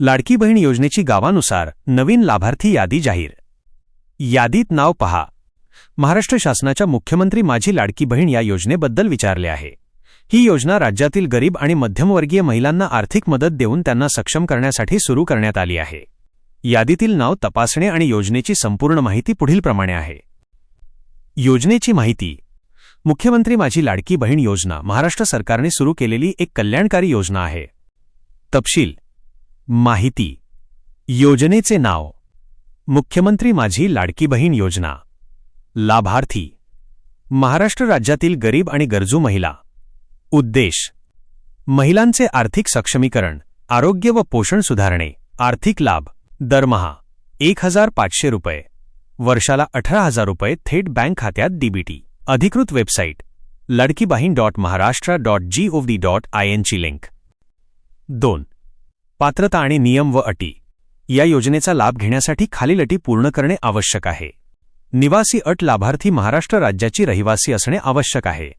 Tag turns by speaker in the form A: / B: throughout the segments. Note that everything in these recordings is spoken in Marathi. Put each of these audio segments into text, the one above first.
A: लाडकी बहीण योजनेची गावानुसार नवीन लाभार्थी यादी जाहीर. यादीत नाव पहा. महाराष्ट्र शासनाच्या मुख्यमंत्री माझी लाडकी बहीण या योजनेबद्दल विचारले आहे. ही योजना राज्यातील गरीब आणि मध्यमवर्गीय महिलांना आर्थिक मदत देऊन त्यांना सक्षम करण्यासाठी सुरू करण्यात आली आहे. यादीतील नाव तपासणे आणि योजनेची संपूर्ण माहिती पुढीलप्रमाणे आहे. योजनेची माहिती. मुख्यमंत्री माझी लाडकी बहीण योजना महाराष्ट्र सरकारने सुरू केलेली एक कल्याणकारी योजना आहे. तपशील. माहिती. योजनेचे नाव. मुख्यमंत्री माझी लाडकी बहीण योजना. लाभार्थी. महाराष्ट्र राज्यातील गरीब आणि गरजू महिला. उद्देश. महिलांचे आर्थिक सक्षमीकरण आरोग्य व पोषण सुधारणे आर्थिक लाभ. दरमहा. एक हजार पाचशे रुपये. वर्षाला अठरा हजार रुपये थेट बँक खात्यात डीबीटी. अधिकृत website. Ladakibahin dot Maharashtra dot G O V dot I एनची link. दोन. पात्रता आणि नियम व अटी. या योजनेचा लाभ घेण्यासाठी खालील अटी पूर्ण करणे आवश्यक आहे. निवासी अट लाभार्थी महाराष्ट्र राज्याची रहिवासी असणे आवश्यक आहे.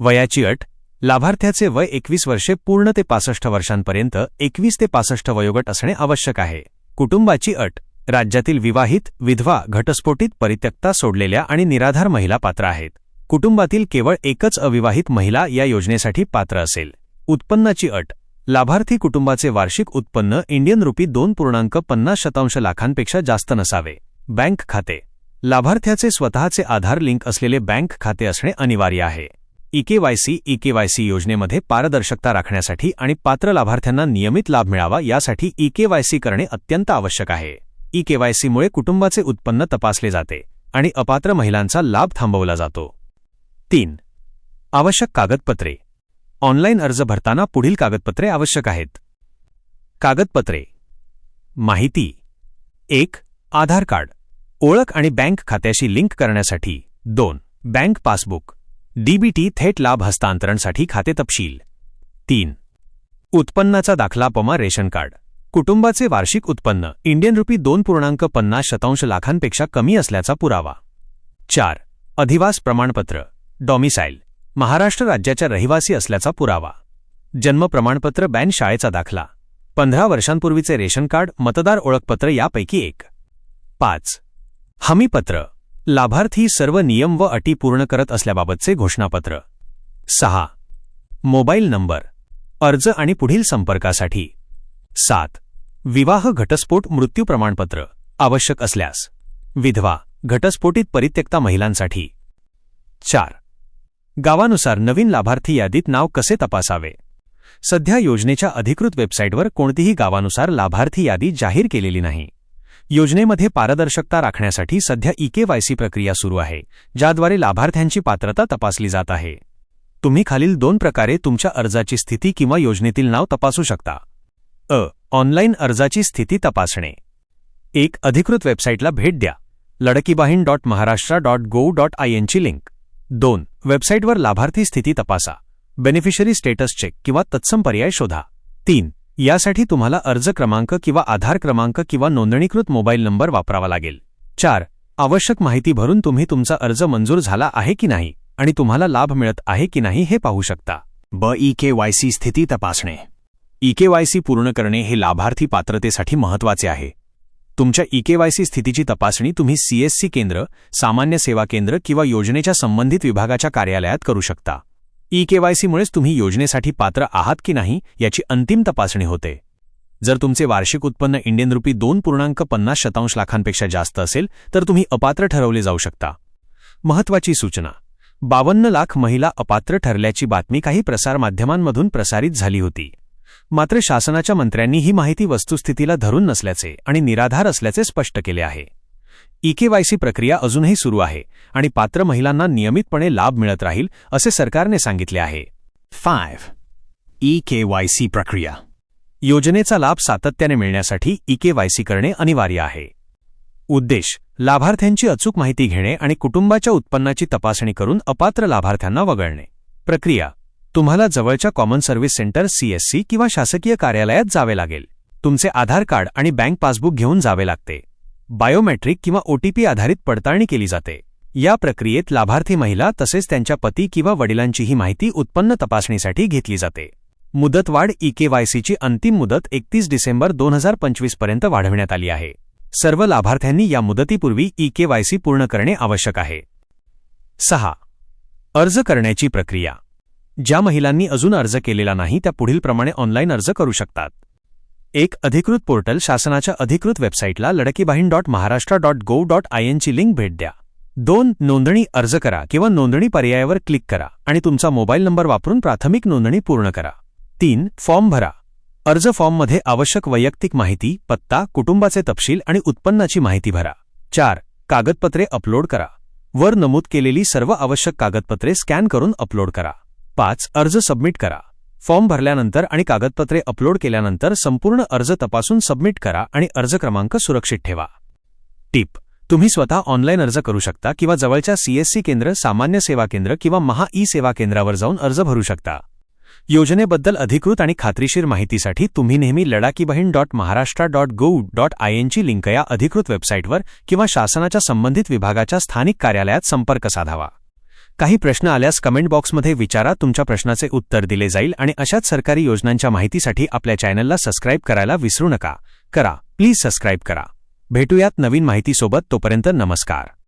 A: वयाची अट लाभार्थ्याचे वय एकवीस वर्षे पूर्ण ते पासष्ट वर्षांपर्यंत एकवीस ते पासष्ट वयोगट असणे आवश्यक आहे. कुटुंबाची अट राज्यातील विवाहित विधवा घटस्फोटित परित्यक्ता सोडलेल्या आणि निराधार महिला पात्र आहेत. कुटुंबातील केवळ एकच अविवाहित महिला या योजनेसाठी पात्र असेल. उत्पन्नाची अट लाभार्थी कुटुंबाचे वार्षिक उत्पन्न इंडियन रुपी दोन पूर्णांक पन्नास शतांश लाखांपेक्षा जास्त नसावे. बँक खाते. लाभार्थ्याचे स्वतःचे आधार लिंक असलेले बँक खाते असणे अनिवार्य आहे. ईकेवायसी ईकेवायसी योजनेमध्ये पारदर्शकता राखण्यासाठी आणि पात्र लाभार्थ्यांना नियमित लाभ मिळावा यासाठी ईकेवायसी करणे अत्यंत आवश्यक आहे. ईकेवायसीमुळे कुटुंबाचे उत्पन्न तपासले जाते आणि अपात्र महिलांचा लाभ थांबवला जातो. तीन. आवश्यक कागदपत्रे. ऑनलाईन अर्ज भरताना पुढील कागदपत्रे आवश्यक आहेत. कागदपत्रे. माहिती. एक आधार कार्ड. ओळख आणि बँक खात्याशी लिंक करण्यासाठी दोन बँक पासबुक. डीबीटी थेट लाभ हस्तांतरणसाठी खाते तपशील. तीन उत्पन्नाचा दाखला पमा रेशन कार्ड. कुटुंबाचे वार्षिक उत्पन्न इंडियन रुपी दोन पूर्णांक पन्नास शतांश लाखांपेक्षा कमी असल्याचा पुरावा. चार अधिवास प्रमाणपत्र. डॉमिसाईल. महाराष्ट्र राज्याच्या रहिवासी असल्याचा पुरावा. जन्म प्रमाणपत्र बॅन शाळेचा दाखला. पंधरा वर्षांपूर्वीचे रेशन कार्ड मतदार ओळखपत्र यापैकी एक. पाच. हमीपत्र लाभार्थी सर्व नियम व अटी पूर्ण करत असल्याबाबतचे घोषणापत्र. सहा. Mobile number. अर्ज आणि पुढील संपर्कासाठी. सात. विवाह घटस्फोट मृत्यू प्रमाणपत्र. आवश्यक असल्यास. विधवा. घटस्फोटित परित्यक्ता महिलांसाठी. चार. गावानुसार नवीन लाभार्थी यादीत नाव कसे तपासावे? सध्या योजनेच्या अधिकृत वेबसाईटवर कोणतीही गावानुसार लाभार्थी यादी जाहीर केलेली नाही. योजनेमध्ये पारदर्शकता राखण्यासाठी सध्या ईकेवायसी प्रक्रिया सुरू आहे ज्याद्वारे लाभार्थ्यांची पात्रता तपासली जात आहे. तुम्ही खालील दोन प्रकारे तुमच्या अर्जाची स्थिती किंवा योजनेतील नाव तपासू शकता. अ. ऑनलाईन अर्जाची स्थिती तपासणे. एक अधिकृत वेबसाईटला भेट द्या. Ladakibahin dot Maharashtra dot gov dot I एनची link. दोन वेबसाईटवर लाभार्थी स्थिती तपासा. बेनिफिशरी स्टेटस चेक किंवा तत्सम पर्याय शोधा. तीन यासाठी तुम्हाला अर्ज क्रमांक किंवा आधार क्रमांक किंवा नोंदणीकृत मोबाईल नंबर वापरावा लागेल. चार आवश्यक माहिती भरून तुम्ही तुमचा अर्ज मंजूर झाला आहे की नाही आणि तुम्हाला लाभ मिळत आहे की नाही हे पाहू शकता. ब ई के वाय सी स्थिती तपासणे. ई के वाय सी पूर्ण करणे हे लाभार्थी पात्रतेसाठी महत्त्वाचे आहे. तुमच्या ई स्थितीची तपासणी तुम्ही सीएससी केंद्र सामान्य सेवा केंद्र किंवा योजनेच्या संबंधित विभागाच्या कार्यालयात करू शकता. ई केवायसीमुळेच तुम्ही योजनेसाठी पात्र आहात की नाही याची अंतिम तपासणी होते. जर तुमचे वार्षिक उत्पन्न इंडियन रुपी दोन पूर्णांक पन्नास शतांश लाखांपेक्षा जास्त असेल तर तुम्ही अपात्र ठरवले जाऊ शकता. महत्वाची सूचना. बावन्न लाख महिला अपात्र ठरल्याची बातमी काही प्रसारमाध्यमांमधून प्रसारित झाली होती. मात्र शासनाच्या मंत्र्यांनी ही माहिती वस्तुस्थितीला धरून नसल्याचे आणि निराधार असल्याचे स्पष्ट केले आहे. ईकेवायसी प्रक्रिया अजूनही सुरू आहे आणि पात्र महिलांना नियमितपणे लाभ मिळत राहील असे सरकारने सांगितले आहे. Five E K Y C प्रक्रिया. योजनेचा लाभ सातत्याने मिळण्यासाठी ई के वाय सी करणे अनिवार्य आहे. उद्देश लाभार्थ्यांची अचूक माहिती घेणे आणि कुटुंबाच्या उत्पन्नाची तपासणी करून अपात्र लाभार्थ्यांना वगळणे. प्रक्रिया तुम्हाला जवळच्या कॉमन सर्व्हिस सेंटर सीएससी किंवा शासकीय कार्यालयात जावे लागेल. तुमचे आधार कार्ड आणि बँक पासबुक घेऊन जावे लागते. बायोमेट्रिक किंवा ओटीपी आधारित पडताळणी केली जाते. या प्रक्रियेत लाभार्थी महिला तसेच त्यांच्या पती किंवा वडिलांचीही माहिती उत्पन्न तपासणीसाठी घेतली जाते. मुदतवाढ ई केवायसीची अंतिम मुदत एकतीस डिसेंबर दोन हजार पंचवीसपर्यंत वाढवण्यात आली आहे. सर्व लाभार्थ्यांनी या मुदतीपूर्वी ई केवायसी पूर्ण करणे आवश्यक आहे. सहा. अर्ज करण्याची प्रक्रिया. ज्या महिलांनी अजून अर्ज केलेला नाही त्या पुढीलप्रमाणे ऑनलाईन अर्ज करू शकतात. एक अधिकृत पोर्टल शासनाच्या अधिकृत वेबसाईटला Ladakibahin dot Maharashtra dot gov dot I एनची link भेट द्या. दोन नोंदणी अर्ज करा किंवा नोंदणी पर्यायावर क्लिक करा आणि तुमचा मोबाईल नंबर वापरून प्राथमिक नोंदणी पूर्ण करा. तीन फॉर्म भरा. अर्ज फॉर्ममध्ये आवश्यक वैयक्तिक माहिती पत्ता कुटुंबाचे तपशील आणि उत्पन्नाची माहिती भरा. चार कागदपत्रे अपलोड करा. वर नमूद केलेली सर्व आवश्यक कागदपत्रे स्कॅन करून अपलोड करा. पाच अर्ज सबमिट करा. फॉर्म भरल्यानंतर आणि कागदपत्रे अपलोड केल्यानंतर संपूर्ण अर्ज तपासून सबमिट करा आणि अर्ज क्रमांक सुरक्षित ठेवा. टिप तुम्ही स्वतः ऑनलाईन अर्ज करू शकता किंवा जवळच्या सीएससी केंद्र सामान्य सेवा केंद्र किंवा महा ई सेवा केंद्रावर जाऊन अर्ज भरू शकता. योजनेबद्दल अधिकृत आणि खात्रीशीर माहितीसाठी तुम्ही नेहमी Ladaki Bahin dot Maharashtra dot gov dot I एनची link या अधिकृत वेबसाईटवर किंवा शासनाच्या संबंधित विभागाच्या स्थानिक कार्यालयात संपर्क साधावा. काही प्रश्न आल्यास कमेंट बॉक्समध्ये विचारा तुमच्या प्रश्नाचे उत्तर दिले जाईल आणि अशाच सरकारी योजनांच्या माहितीसाठी आपल्या चॅनलला सबस्क्राईब करायला विसरू नका. करा प्लीज सबस्क्राईब करा. भेटूयात नवीन माहितीसोबत तोपर्यंत नमस्कार.